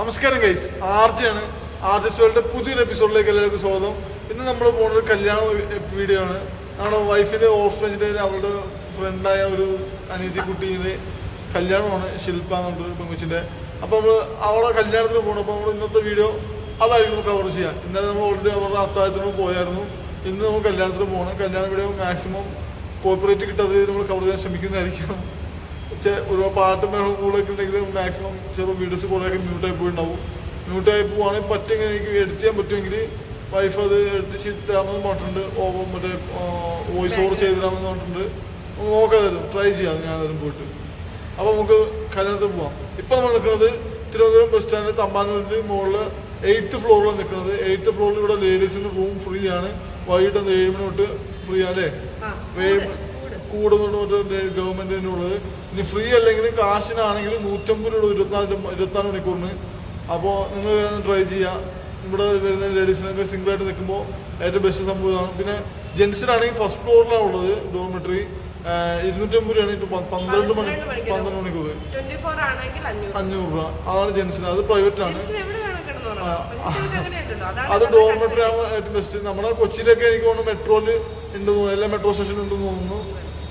നമസ്കാരം ഗൈസ് ആർജയാണ്. ആർജസ് പുതിയൊരു എപ്പിസോഡിലേക്ക് എല്ലാവർക്കും സ്വാഗതം. ഇന്ന് നമ്മൾ പോകുന്ന ഒരു കല്യാണ വീഡിയോ ആണ്. നമ്മുടെ വൈഫിന്റെ ഓർഫനേജിന്റെ അവളുടെ ഫ്രണ്ടായ ഒരു അനീതി കുട്ടീന്റെ കല്യാണമാണ് ശില്പ എന്നുള്ള പെങ്കുച്ചിന്റെ. അപ്പോൾ നമ്മൾ അവളെ കല്യാണത്തിന് പോകണം അപ്പോൾ നമ്മൾ ഇന്നത്തെ വീഡിയോ അതായിരിക്കും കവർ ചെയ്യാം ഇന്നലെ നമ്മൾ ഓൾറെഡി അവരുടെ അത്താഴത്തിന് പോയായിരുന്നു. ഇന്ന് നമ്മൾ കല്യാണത്തിന് പോകണം കല്യാണ വീഡിയോ മാക്സിമം കോപ്പറേറ്റ് രീതിയിൽ നമ്മൾ കവർ ചെയ്യാൻ ശ്രമിക്കുന്നതായിരിക്കും. ഒരു പാട്ടും ബഹളം കൂടുതലൊക്കെ ഉണ്ടെങ്കിൽ മാക്സിമം ചെറു വീഡിയോസ് കുറേയൊക്കെ മ്യൂട്ടായി പോയിട്ടുണ്ടാവും. മ്യൂട്ടായി പോവുകയാണെങ്കിൽ പറ്റുമെങ്കിൽ എനിക്ക് എഡിറ്റ് ചെയ്യാൻ പറ്റുമെങ്കിൽ വൈഫ് അത് എഡിറ്റ് ചെയ്ത് തരാമെന്ന് പറഞ്ഞിട്ടുണ്ട്. ഓവർ മറ്റേ വോയിസ് ഓവർ ചെയ്ത് തരാമെന്ന് പറഞ്ഞിട്ടുണ്ട്. നോക്കാൻ തരും ട്രൈ ചെയ്യാം ഞാൻ അതിലും പോയിട്ട്. അപ്പോൾ നമുക്ക് കല്യാണത്തിൽ പോവാം. ഇപ്പം നമ്മൾ നിൽക്കുന്നത് തിരുവനന്തപുരം ബസ് സ്റ്റാൻഡ് തമ്പാനൂരിന്റെ മുകളിൽ എയ്ത്ത് ഫ്ലോറിലാണ് നിൽക്കുന്നത്. എയ്ത്ത് ഫ്ലോറിൽ ഇവിടെ ലേഡീസിന് റൂം ഫ്രീ ആണ്. വൈകിട്ട് ഏഴ് മണി തൊട്ട് ഫ്രീ ആണ് അല്ലേ? കൂടുന്നുണ്ട് മറ്റേ ഉള്ളത്. ഇനി ഫ്രീ അല്ലെങ്കിൽ കാശിനാണെങ്കിൽ നൂറ്റമ്പത് രൂപ ഇരുപത്തിനാല് ഇരുപത്തിനാല് മണിക്കൂറിന്. അപ്പോൾ നിങ്ങൾ ട്രൈ ചെയ്യുക ഇവിടെ വരുന്ന ലേഡീസിനൊക്കെ സിംഗിൾ ആയിട്ട് നിൽക്കുമ്പോൾ ഏറ്റവും ബെസ്റ്റ് സംഭവമാണ്. പിന്നെ ജെൻസിനാണെങ്കിൽ ഫസ്റ്റ് ഫ്ലോറിലാണ് ഉള്ളത് ഡോമിട്രി ഇരുന്നൂറ്റമ്പത് രൂപയാണ് പന്ത്രണ്ട് മണി പന്ത്രണ്ട് മണിക്കൂർ അഞ്ഞൂറ്. രൂപ. അതാണ് ജെൻസിന് അത് പ്രൈവറ്റ് ആണ്. അത് ഡോർമെട്രി ആണ് ഏറ്റവും ബെസ്റ്റ് നമ്മുടെ കൊച്ചിയിലൊക്കെ എനിക്ക് തോന്നുന്നു മെട്രോയിൽ ഉണ്ടെന്ന് തോന്നുന്നു. എല്ലാ മെട്രോ സ്റ്റേഷനിലും ഉണ്ടെന്ന് തോന്നുന്നു.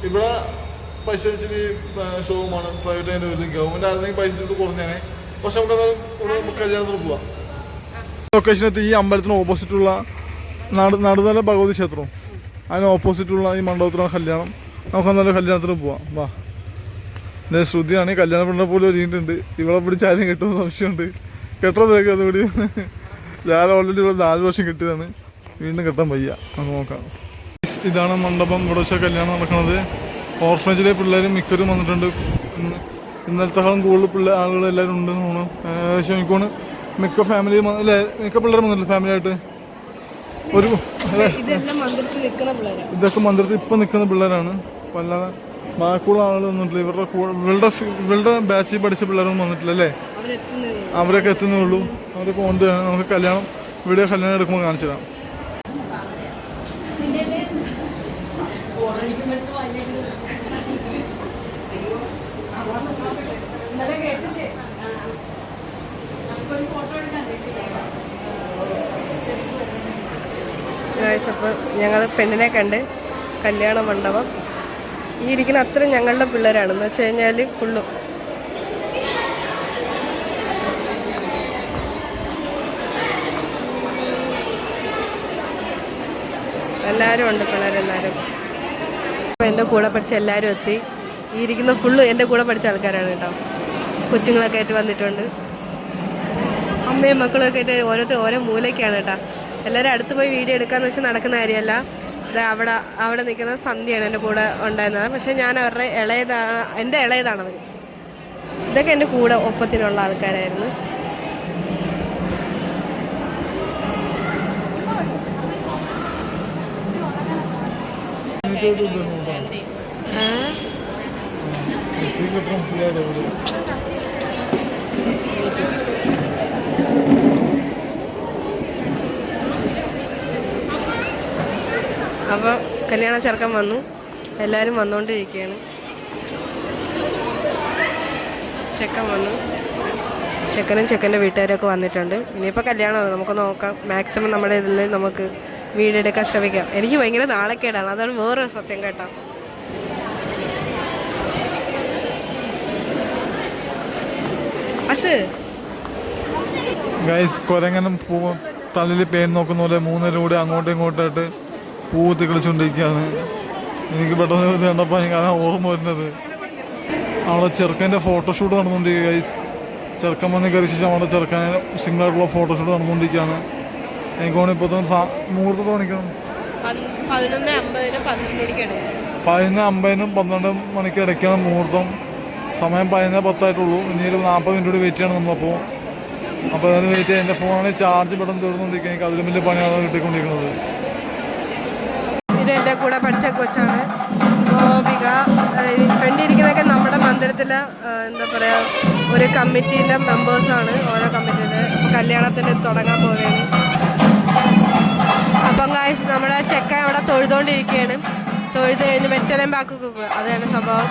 ഇവിടെ പൈസ വെച്ചിട്ട് ഷോവുമാണ് പ്രൈവറ്റ് ആയിട്ട് വരും ഗവൺമെന്റ് ആയിരുന്നെങ്കിൽ പൈസ ഇട്ട് കുറഞ്ഞേനെ പക്ഷെ അത് ഇവിടെ പോവാം ലൊക്കേഷനത്ത് ഈ അമ്പലത്തിന് ഓപ്പോസിറ്റുള്ള നട നടുതല ഭഗവതി ക്ഷേത്രം. അതിന് ഓപ്പോസിറ്റുള്ള ഈ മണ്ഡപത്തിലുള്ള കല്യാണം. നമുക്ക് നല്ല കല്യാണത്തിന് പോവാം. വാ. എന്റെ ശ്രുതിയാണ് കല്യാണ പെണ്ണെ പോലെ ഒരുങ്ങിയിട്ടുണ്ട്. ഇവിടെ പിടിച്ച് ആരും കിട്ടുമെന്ന് സംശയമുണ്ട്. കെട്ടതിലേക്ക് അതുകൂടി ഞാൻ ഓൾറെഡി ഇവിടെ നാല് വർഷം കിട്ടിയതാണ്. വീണ്ടും കെട്ടാൻ വയ്യ. നമുക്ക് നോക്കാം. ഇതാണ് മണ്ഡപം. ഇവിടെ വെച്ചാൽ കല്യാണം നടക്കുന്നത് ഓർഫനേജിലെ പിള്ളേരും മിക്കവരും വന്നിട്ടുണ്ട്. ഇന്നലത്തെ ഇന്നലത്തെക്കാളും കൂടുതൽ പിള്ളേർ ആളുകൾ എല്ലാവരും ഉണ്ട് തോന്നുന്നു. തോന്നുന്നു മിക്ക ഫാമിലി അല്ലേ മിക്ക പിള്ളേരും വന്നില്ല ഫാമിലി ആയിട്ട്? ഒരു ഇതൊക്കെ മന്ദിരത്തിൽ ഇപ്പം നിൽക്കുന്ന പിള്ളേരാണ്. വല്ലാതെ ബാക്കിയുള്ള ആളുകൾ വന്നിട്ടില്ല. ഇവരുടെ ഇവരുടെ ഇവരുടെ ബാച്ചിൽ പഠിച്ച പിള്ളേരൊന്നും വന്നിട്ടില്ല അല്ലേ? അവരൊക്കെ എത്തുന്നേ ഉള്ളൂ. അവരൊക്കെ പോകുന്നതാണ് നമുക്ക് കല്യാണം വീഡിയോ കല്യാണം എടുക്കുമ്പോൾ കാണിച്ചു തരാം അപ്പോൾ ഞങ്ങൾ പെണ്ണിനെ കണ്ട് കല്യാണ മണ്ഡപം. ഈ ഇരിക്കുന്ന അത്ര ഞങ്ങളുടെ പിള്ളേരാണ്. എന്ന് വെച്ച് കഴിഞ്ഞാൽ ഫുള്ളും. എല്ലാവരും ഉണ്ട് പിള്ളേരെല്ലാവരും. അപ്പോൾ എന്റെ കൂടെ പഠിച്ച എല്ലാവരും എത്തി. ഈ ഇരിക്കുന്ന ഫുള്ള് എന്റെ കൂടെ പഠിച്ച ആൾക്കാരാണ് കേട്ടോ. കൊച്ചുങ്ങളൊക്കെ ആയിട്ട് വന്നിട്ടുണ്ട്. അമ്മയും മക്കളൊക്കെ ആയിട്ട് ഓരോരുത്തർ ഓരോ മൂലയ്ക്കാണ് കേട്ടോ. എല്ലാവരും അടുത്ത് പോയി വീഡിയോ എടുക്കാന്ന് വെച്ചാൽ നടക്കുന്ന കാര്യമല്ല. അത് അവിടെ അവിടെ നിൽക്കുന്ന സന്ധ്യയാണ് എന്റെ കൂടെ ഉണ്ടായിരുന്നത്. പക്ഷേ ഞാൻ അവരുടെ ഇളയതാണ് എന്റെ ഇളയതാണ് അവർ ഇതൊക്കെ എന്റെ കൂടെ ഒപ്പത്തിനുള്ള ആൾക്കാരായിരുന്നു. അപ്പോൾ കല്യാണ ചെറുക്കൻ വന്നു. എല്ലാവരും വന്നുകൊണ്ടിരിക്കുകയാണ് ചെക്കൻ വന്നു. ചെക്കനും ചെക്കന്റെ വീട്ടുകാരൊക്കെ വന്നിട്ടുണ്ട്. ഇനിയിപ്പോൾ കല്യാണമാണ് നമുക്ക് നോക്കാം. മാക്സിമം നമ്മുടെ ഇതിൽ നമുക്ക് വീടെടുക്കാൻ ശ്രമിക്കാം. എനിക്ക് ഭയങ്കര നാളക്കേടാണ് അതാണ് വേറൊരു സത്യം കേട്ടോ. അസ്. കൊരങ്ങനും തലയിൽ പേര് നോക്കുന്ന പോലെ മൂന്നിലൂടെ കൂടി അങ്ങോട്ടും ഇങ്ങോട്ടായിട്ട് പൂത്ത് കളിച്ചുകൊണ്ടിരിക്കുകയാണ് എനിക്ക് പെട്ടെന്ന് ഇത് കണ്ടപ്പോൾ എനിക്ക് അതാണ് ഓർമ്മ വരുന്നത്. അവിടെ ചെറുക്കന്റെ ഫോട്ടോഷൂട്ട് നടന്നുകൊണ്ടിരിക്കുക ഗൈസ് ചെറുക്കൻ വന്ന് കരിശിച്ച് ശേഷം അവിടെ ചെറുക്കൻ സിംഗിളായിട്ടുള്ള ഫോട്ടോഷൂട്ട് നടന്നുകൊണ്ടിരിക്കുകയാണ് എനിക്ക് തോന്നുന്നു ഇപ്പോൾ തന്നെ മുഹൂർത്തം മണിക്കാണ് പതിനൊന്ന് അമ്പതിനും പന്ത്രണ്ട് മണിക്ക് ഇടയ്ക്കാണ് മുഹൂർത്തം. സമയം പതിനൊന്ന് പത്തായിട്ടുള്ളൂ. ഇനി ഒരു നാൽപ്പത് മിനിറ്റ് കൂടി വെയിറ്റ് ചെയ്യണം നമ്മളപ്പോൾ അപ്പോൾ അതിന് വെയിറ്റ് ചെയ്യാൻ എന്റെ ഫോണാണെങ്കിൽ ചാർജ് പെട്ടെന്ന് തീർന്നുകൊണ്ടിരിക്കുക എനിക്ക് അതിലും വലിയ പണിയാണ് കിട്ടിക്കൊണ്ടിരിക്കുന്നത്. എന്റെ കൂടെ പഠിച്ച കൊച്ചാണ്. ഗോപിക ഫ്രണ്ട് ഇരിക്കുന്നതൊക്കെ നമ്മുടെ മന്ദിരത്തിലെ എന്താ പറയുക ഒരു കമ്മിറ്റിയിലെ മെമ്പേഴ്സാണ് ഓരോ കമ്മിറ്റിയിൽ കല്യാണത്തിന് തുടങ്ങാൻ പോവുകയാണ്. അപ്പം കാശ് നമ്മുടെ ചെക്ക അവിടെ തൊഴുതുകൊണ്ടിരിക്കുകയാണ് തൊഴുത് കഴിഞ്ഞ് വെറ്റലയും ബാക്ക് കുക്കുക അതാണ് സംഭവം.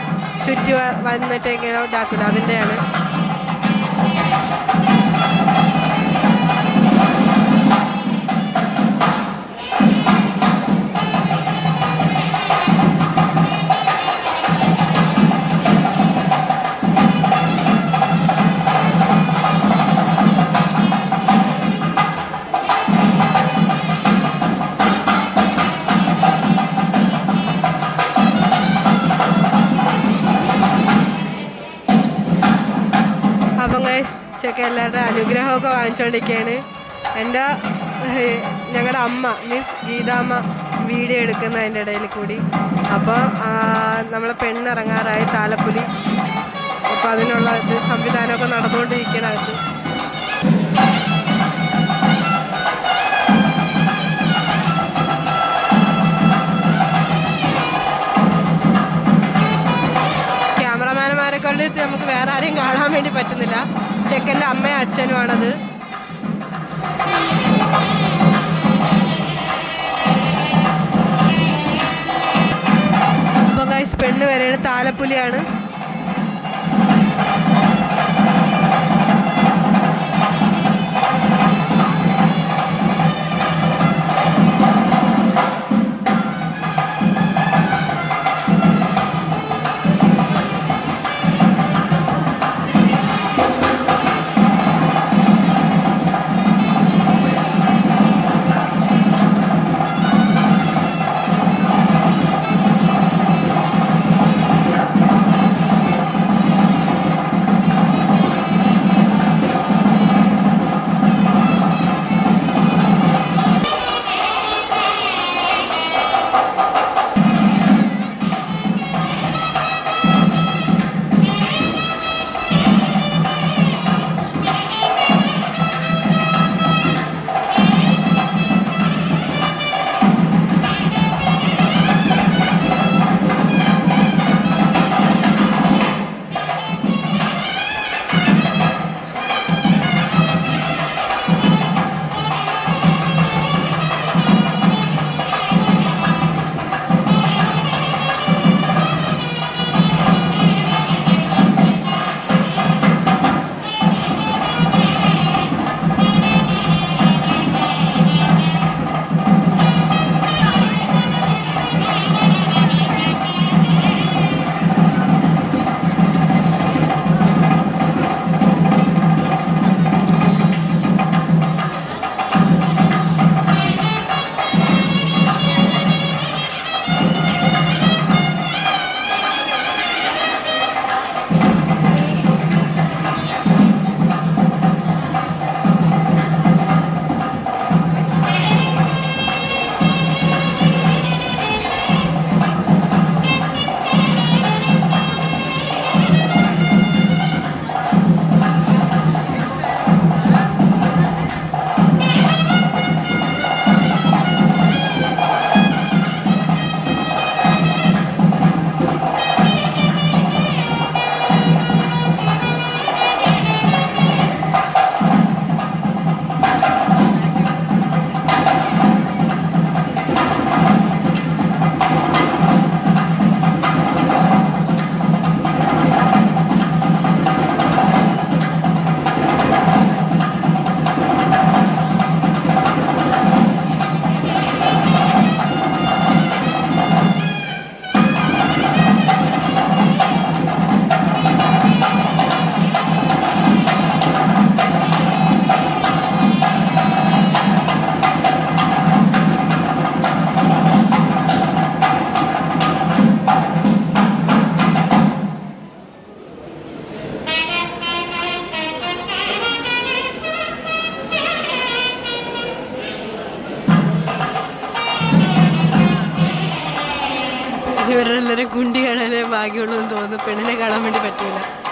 ചുറ്റി വന്നിട്ട് ഇങ്ങനെ അതിന്റെയാണ് എല്ലാവരുടെ അനുഗ്രഹമൊക്കെ വാങ്ങിച്ചുകൊണ്ടിരിക്കുകയാണ് എന്റെ ഞങ്ങളുടെ അമ്മ മീൻസ് ഗീതാമ്മ വീഡിയോ എടുക്കുന്നതിന്റെ ഇടയിൽ കൂടി. അപ്പോൾ നമ്മളെ പെണ്ണിറങ്ങാറായി താലപ്പൊലി. അപ്പോൾ അതിനുള്ള സംവിധാനമൊക്കെ നടന്നുകൊണ്ടിരിക്കണത് കൊണ്ട് നമുക്ക് വേറെ ആരെയും കാണാൻ വേണ്ടി പറ്റുന്നില്ല. ചെക്കന്റെ അമ്മയും അച്ഛനുമാണത് പെണ്ണ് വരെയാണ് താലപ്പൊലിയാണ്. ഭാഗ്യമുള്ളൂ എന്ന് തോന്നുന്നു. പെണ്ണിനെ കാണാൻ വേണ്ടി പറ്റൂല.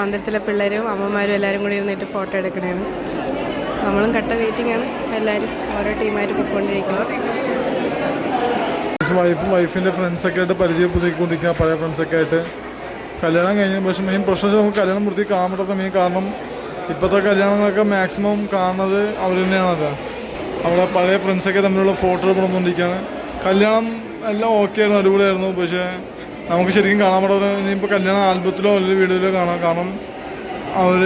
മന്ദിരത്തിലെ പിള്ളേരും അമ്മമാരും എല്ലാവരും കൂടി ഇരുന്നിട്ട് ഫോട്ടോ എടുക്കണേണ് നമ്മളും കട്ട വെയിറ്റിംഗ് ആണ്. എല്ലാവരും ഓരോ ടീമായിട്ട് പോയിക്കൊണ്ടിരിക്കുന്നു. വൈഫും വൈഫിന്റെ ഫ്രണ്ട്സൊക്കെ ആയിട്ട് പരിചയപ്പെടുത്തിക്കൊണ്ടിരിക്കുക പഴയ ഫ്രണ്ട്സൊക്കെ ആയിട്ട് കല്യാണം കഴിഞ്ഞ പക്ഷേ മെയിൻ പ്രശ്നം നമുക്ക് കല്യാണം വൃത്തി കാണാൻ പറ്റാത്ത മെയിൻ കാരണം ഇപ്പോഴത്തെ കല്യാണങ്ങളൊക്കെ മാക്സിമം കാണുന്നത് അവർ തന്നെയാണല്ലോ. അവിടെ പഴയ ഫ്രണ്ട്സൊക്കെ തമ്മിലുള്ള ഫോട്ടോ കൊടുന്നുകൊണ്ടിരിക്കുകയാണ് കല്യാണം എല്ലാം ഓക്കെ ആയിരുന്നു അടിപൊളിയായിരുന്നു. പക്ഷേ നമുക്ക് ശരിക്കും കാണാൻ പറ്റാത്ത ഇനിയിപ്പോൾ കല്യാണ ആൽബത്തിലോ അല്ലെങ്കിൽ വീഡിയോയിലോ കാണാം. കാരണം അവർ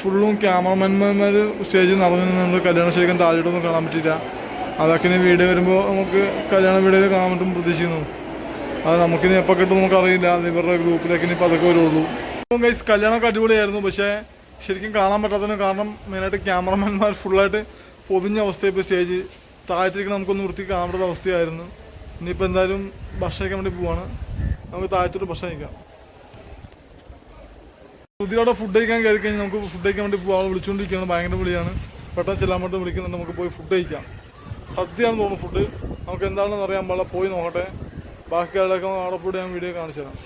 ഫുള്ളും ക്യാമറമാൻമാർ സ്റ്റേജിൽ നിറഞ്ഞു നിന്നുകൊണ്ട് കല്യാണം ശരിക്കും താഴോട്ടൊന്നും കാണാൻ പറ്റില്ല അതൊക്കെ ഇനി വീഡിയോ വരുമ്പോൾ നമുക്ക് കല്യാണ വീഡിയോയിൽ കാണാൻ പറ്റും പ്രതീക്ഷിക്കുന്നു. അത് നമുക്കിനി എപ്പോൾ കിട്ടും നമുക്കറിയില്ല അത് ഇവരുടെ ഗ്രൂപ്പിലേക്ക് ഇനി പതൊക്കെ വരുള്ളൂ. ഗൈസ് കല്യാണമൊക്കെ അടിപൊളിയായിരുന്നു. പക്ഷേ ശരിക്കും കാണാൻ പറ്റാത്തതിന് കാരണം മെയിനായിട്ട് ക്യാമറമാൻമാർ ഫുള്ളായിട്ട് പൊതിഞ്ഞ അവസ്ഥ ഇപ്പോൾ സ്റ്റേജ് താഴത്തേക്ക് നമുക്കൊന്ന് വൃത്തി കാണേണ്ട അവസ്ഥയായിരുന്നു. ഇനിയിപ്പോൾ എന്തായാലും ഭക്ഷണം കഴിക്കാൻ വേണ്ടി പോവാണ്. നമുക്ക് താഴ്ത്തിട്ട് ഭക്ഷണം കഴിക്കാം. പുതിയവിടെ ഫുഡ് കഴിക്കാൻ കയറി കഴിഞ്ഞാൽ നമുക്ക് ഫുഡ് കഴിക്കാൻ വേണ്ടി പോകാൻ വിളിച്ചുകൊണ്ടിരിക്കുകയാണ് ഭയങ്കര വിളിയാണ്. പെട്ടെന്ന് ചെല്ലാൻ വേണ്ടി വിളിക്കുന്നുണ്ട്. നമുക്ക് പോയി ഫുഡ് കഴിക്കാം. സദ്യയാണെന്ന് തോന്നുന്നു ഫുഡ് നമുക്ക് എന്താണെന്ന് അറിയാൻ പാടില്ല. പോയി നോക്കട്ടെ. ബാക്കി ആളൊക്കെ അവിടെ പോയി ഞാൻ വീഡിയോ കാണിച്ചു തരാം.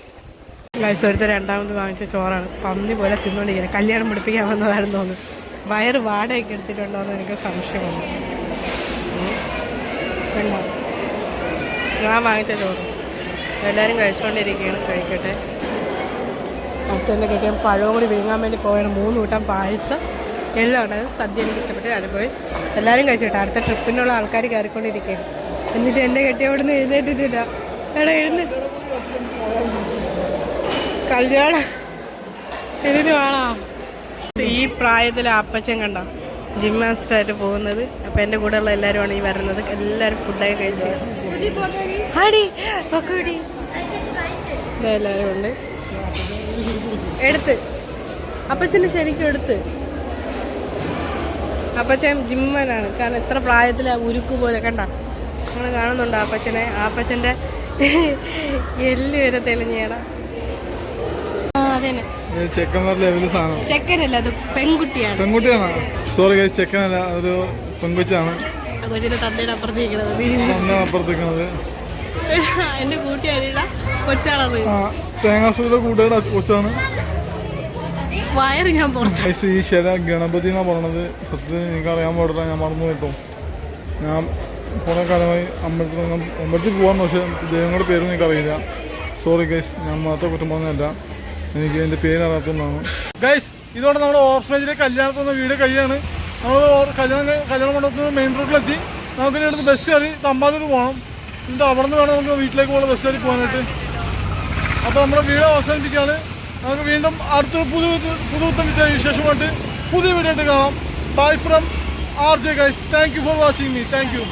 മൈസൂരത്തെ രണ്ടാമത് വാങ്ങിച്ച ചോറാണ്. പന്നി പോലെ തിന്നുകൊണ്ടിരിക്കുന്നത് കല്യാണം പിടിപ്പിക്കാൻ വന്നതാണെന്ന് തോന്നുന്നു. വയറ് വാടകയൊക്കെ എടുത്തിട്ടുണ്ടോ എന്ന് എനിക്ക് സംശയമുണ്ട്. ഞാൻ വാങ്ങിച്ച ചോറ്. എല്ലാവരും കഴിച്ചുകൊണ്ടിരിക്കുകയാണ് കഴിക്കട്ടെ. അടുത്തന്നെ കഴിക്കാൻ പഴവും കൂടി വിഴുങ്ങാൻ വേണ്ടി പോയാണ് മൂന്ന് കൂട്ടം പായസം. എല്ലാം ഉണ്ട്. സദ്യ എനിക്ക് ഇഷ്ടപ്പെട്ട് അടിപൊളി. എല്ലാവരും കഴിച്ചിട്ട് അടുത്ത ട്രിപ്പിനുള്ള ആൾക്കാർ കയറിക്കൊണ്ടിരിക്കുകയാണ്. എന്നിട്ട് എന്റെ കെട്ടി അവിടെ നിന്ന് എഴുന്നേറ്റിട്ടില്ല. എടാ എഴുന്ന. കല്യാണം ഇതിന് വേണോ? ഈ പ്രായത്തിൽ അപ്പച്ചൻ കണ്ട? ജിം മാസ്റ്ററായിട്ട് പോകുന്നത്. അപ്പം എന്റെ കൂടെയുള്ള എല്ലാവരുമാണ് ഈ വരുന്നത്. എല്ലാവരും ഫുഡൊക്കെ കഴിച്ച്. ആടി പക്കോടി. എല്ലാവരും ഉണ്ട്. എടുത്ത്. അപ്പച്ചന് ശരിക്കും എടുത്ത്. അപ്പച്ചൻ ജിമ്മനാണ്. കാരണം എത്ര പ്രായത്തിൽ ഉരുക്ക് പോലെ. കണ്ട? നമ്മൾ കാണുന്നുണ്ടോ അപ്പച്ചനെ? അപ്പച്ചന്റെ എല്ല് വരെ തെളിഞ്ഞേടാ. ചെക്കനല്ല അത് പെൺകുട്ടിയാണ്. പെൺകുട്ടിയാണ്? സോറി ഗൈസ് ചെക്കനല്ല ഒരു പെൺകുച്ചാണ്. കൊച്ചിന്റെ തന്തയുടെ അപ്പുറത്തേക്കണത് എന്റെ കൂട്ടുകാരിയുടെ കൊച്ചാണത്. കൂടെ തേങ്ങാസൂരിലെ കൂട്ടുകാരുടെ കൊച്ചാണ്. വയറ് ഞാൻ പുറത്ത് ഗൈസ് ഈ ശര ഗണപതി എന്നാ പറഞ്ഞത് സത്യത്തിൽ എനിക്ക് അറിയാൻ പാടില്ല ഞാൻ മറന്നു കേട്ടോ. ഞാൻ കുറേ കാലമായി അമ്പലത്തിൽ അമ്പലത്തിൽ പോകാൻ പക്ഷേ ദൈവങ്ങളുടെ പേരൊന്നും എനിക്കറിയില്ല സോറി ഗൈസ് ഞാൻ മാത്രം കുറ്റം പറഞ്ഞതല്ല. എനിക്ക് എന്റെ പേര് അറിയാത്തതാണ് ഗൈസ് ഇതോടെ നമ്മുടെ ഓർഫനേജിലെ കല്യാണത്തിന് വീട് കഴിയാണ്. നമ്മൾ കല്യാണം കല്യാണ മണ്ഡപത്തിൽ മെയിൻ റോഡിലെത്തി നമുക്ക് ഇനി അടുത്ത് ബസ് കയറി തമ്പാനൂർ പോകണം എന്നിട്ട് അവിടെ നിന്ന് വേണം നമുക്ക് വീട്ടിലേക്ക് പോകണം ബസ് കയറി പോകാനായിട്ട്. അപ്പോൾ നമ്മുടെ വീഡിയോ അവസാനിപ്പിക്കുകയാണ്. നമുക്ക് വീണ്ടും അടുത്ത പുതു പുതുത്തം വിശേഷമായിട്ട് പുതിയ വീഡിയോ ആയിട്ട് കാണാം. Bye from R J guys thank you for watching me thank you